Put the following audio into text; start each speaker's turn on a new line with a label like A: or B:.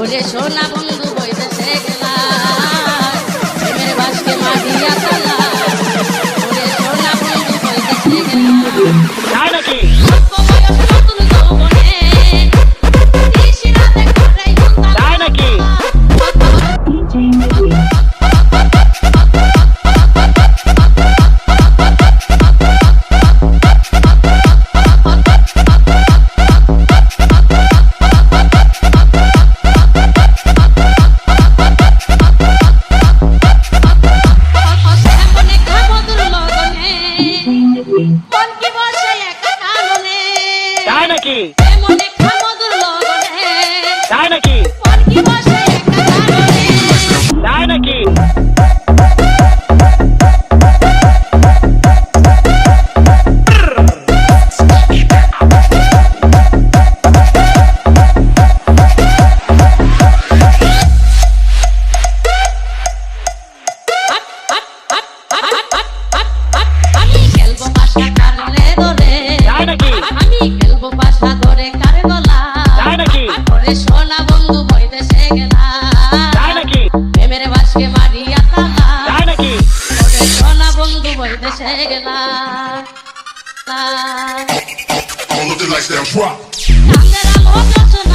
A: ওরে সোনা বন্ধু বইতেছে গেলা প্রেমের বাসকে মারিয়া তালা। ওরে সোনা বন্ধু বইতেছে গেলা
B: তাই নাকি? তাই নাকি?
A: আজকে
B: বাড়ি আতা
A: না সোনা বন্ধু বই দেশে গেলা
C: All of the lights down, drop. I'm gonna hold on to